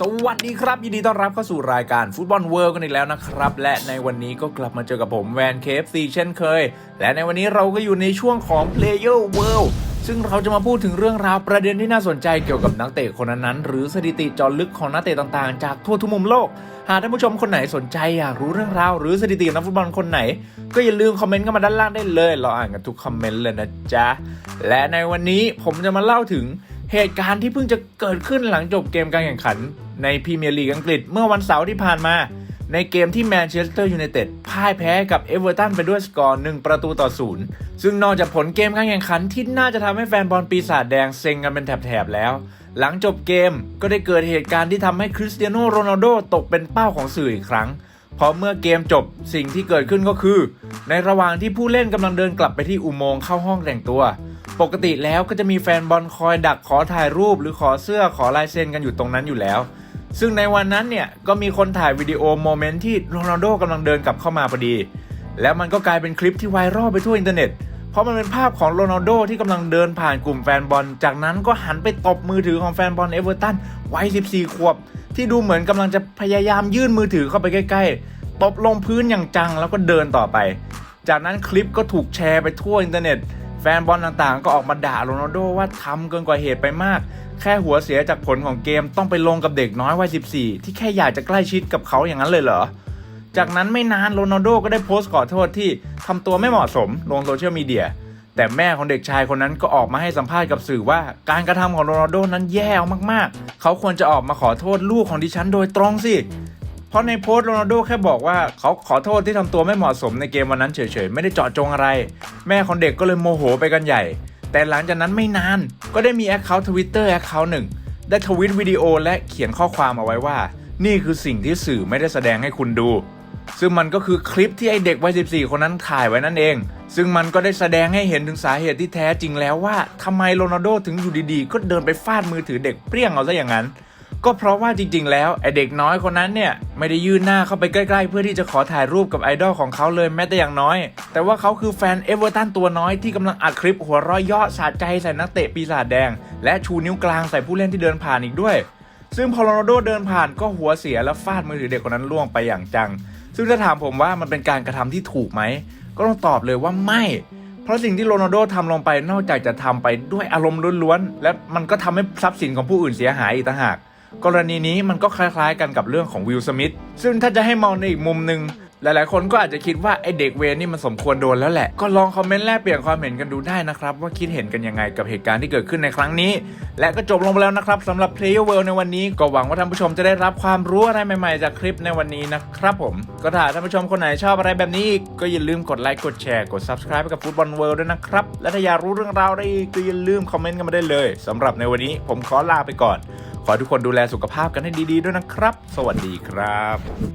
สวัสดีครับ ยินดีต้อนรับเข้าสู่รายการฟุตบอลเวิร์กันอีกแล้วนะครับ และในวันนี้ก็กลับมาเจอกับผมแวนเคฟซีเช่นเคย และในวันนี้เราก็อยู่ในช่วงของ Player World ซึ่งเราจะมาพูดถึงเรื่องราวประเด็นที่น่าสนใจเกี่ยวกับนักเตะคนนั้นๆ หรือสถิติจอลึกของนักเตะต่างๆ จากทั่วทุกมุมโลก หากท่านผู้ชมคนไหนสนใจอยากรู้เรื่องราวหรือสถิตินักฟุตบอลคนไหน ก็อย่าลืมคอมเมนต์กันมาด้านล่างได้เลย เราอ่านกันทุกคอมเมนต์เลยนะจ๊ะ และในวันนี้ผมจะมาเล่าถึงเหตุการณ์ที่เพิ่งจะเกิดขึ้นหลังจบเกมการแข่งขัน ในพรีเมียร์ลีกอังกฤษเมื่อวันเสาร์ที่ผ่านมา ในเกมที่แมนเชสเตอร์ยูไนเต็ดพ่ายแพ้กับเอเวอร์ตันไปด้วยสกอร์ 1 ประตูต่อศูนย์ซึ่งนอกจากผลเกมการแข่งขันที่น่าจะทำให้แฟนบอลปีศาจแดงเซ็งกันเป็นแถบๆแล้ว หลังจบเกมก็ได้เกิดเหตุการณ์ที่ทำให้คริสเตียโนโรนัลโดตกเป็นเป้าของสื่ออีกครั้งเพราะเมื่อเกมจบสิ่งที่เกิดขึ้นก็คือ ในระหว่างที่ผู้เล่นกำลังเดินกลับไปที่อุโมงค์เข้าห้องแต่งตัว ปกติแล้วก็จะมีแฟนบอลคอยดักขอถ่ายรูปหรือขอเสื้อขอลายเซ็นกันอยู่ตรงนั้นอยู่แล้ว ซึ่งในวันนั้นเนี่ยก็มีคนถ่ายวิดีโอโมเมนต์ที่โรนัลโดกำลังเดินกลับเข้ามาพอดี แล้วมันก็กลายเป็นคลิปที่ไวรัลไปทั่วอินเทอร์เน็ต เพราะมันเป็นภาพของโรนัลโดที่กำลังเดินผ่านกลุ่มแฟนบอล จากนั้นก็หันไปตบมือถือของแฟนบอลเอเวอร์ตันวัย 14 ขวบ ที่ดูเหมือนกำลังจะพยายามยื่นมือถือเข้าไปใกล้ๆ ตบลงพื้นอย่างจังแล้วก็เดินต่อไป จากนั้นคลิปก็ถูกแชร์ไปทั่วอินเทอร์เน็ต แฟนบอลต่างๆ ก็ออกมาด่าโรนัลโดว่าทำเกินกว่าเหตุไปมาก แค่หัวเสียจากผลของเกมต้องไปลงกับเด็กน้อยวัย 14 ที่แค่อยากจะใกล้ชิดกับเขาอย่างนั้นเลยเหรอ จากนั้นไม่นานโรนัลโดก็ได้โพสต์ขอโทษที่ทำตัวไม่เหมาะสมลงโซเชียลมีเดียแต่แม่ของเด็กชายคนนั้นก็ออกมาให้สัมภาษณ์กับสื่อว่า การกระทำของโรนัลโดนั้นแย่มากๆ เขาควรจะออกมาขอโทษลูกของดิฉันโดยตรงสิ เพราะในโพสต์โรนัลโดแค่บอกว่าเขาขอโทษที่ทำตัวไม่เหมาะสมในเกมวันนั้นเฉยๆ ไม่ได้เจาะจงอะไร แม่ของเด็กก็เลยโมโหไปกันใหญ่ แต่หลังจากนั้นไม่นานก็ได้มีแอคเคาท์ทวิตเตอร์แอคเคาท์หนึ่งได้ทวิตวิดีโอและเขียนข้อความเอาไว้ว่า นี่คือสิ่งที่สื่อไม่ได้แสดงให้คุณดู ซึ่งมันก็คือคลิปที่ไอเด็กวัย 14 คนนั้นถ่ายไว้นั่นเอง ซึ่งมันก็ได้แสดงให้เห็นถึงสาเหตุที่แท้จริงแล้วว่าทำไมโรนัลโดถึงอยู่ดีๆ ก็เดินไปฟาดมือถือเด็กเปรี้ยงเอาซะอย่างนั้น ก็เพราะว่าจริง ๆ แล้วไอเด็กน้อยคนนั้นเนี่ยไม่ได้ยื่นหน้าเข้าไปใกล้ๆ เพื่อที่จะขอถ่ายรูปกับไอดอลของเขาเลยแม้แต่อย่างน้อย แต่ว่าเขาคือแฟนเอเวอร์ตันตัวน้อยที่กำลังอัดคลิปหัวร้อยยาะสะใจใส่นักเตะปีศาจแดง และชูนิ้วกลางใส่ผู้เล่นที่เดินผ่านอีกด้วย ซึ่งพอโรนัลโดเดินผ่านก็หัวเสียแล้วฟาดมือถือเด็กคนนั้นล่วงไปอย่างจัง ซึ่งถ้าถามผมว่ามันเป็นการกระทำที่ถูกไหมก็ต้องตอบเลยว่าไม่เพราะสิ่งที่โรนัลโดทำลงไปนอกจากจะทำไปด้วยอารมณ์ล้วนๆและมันก็ทำให้ทรัพย์สินของผู้อื่นเสียหายอีกต่างหาก กรณีนี้มันก็คล้ายๆกันกับเรื่องของวิลสมิธซึ่งถ้าจะให้มองในอีกมุมหนึ่งหลายๆ คนก็อาจจะคิดว่าไอเด็กเวรนี่มันสมควรโดนแล้วแหละ ก็ลองคอมเมนต์แลกเปลี่ยนความเห็นกันดูได้นะครับ ว่าคิดเห็นกันยังไงกับเหตุการณ์ที่เกิดขึ้นในครั้งนี้ และก็จบลงไปแล้วนะครับสำหรับ Player World ในวันนี้ ก็หวังว่าท่านผู้ชมจะได้รับความรู้อะไรใหม่ๆ จากคลิปในวันนี้นะครับผม ก็ถ้าท่านผู้ชมคนไหนชอบอะไรแบบนี้อีกก็อย่าลืมกดไลค์กดแชร์กด subscribe ให้กับฟุตบอลเวิลด์ด้วยนะครับและถ้าอยากรู้เรื่องราวอะไรอีกก็อย่าลืมคอมเมนต์กันมาได้เลยสำหรับในวันนี้ผมขอลาไปก่อน ขอทุกคนดูแลสุขภาพกันให้ดีๆด้วยนะครับ สวัสดีครับ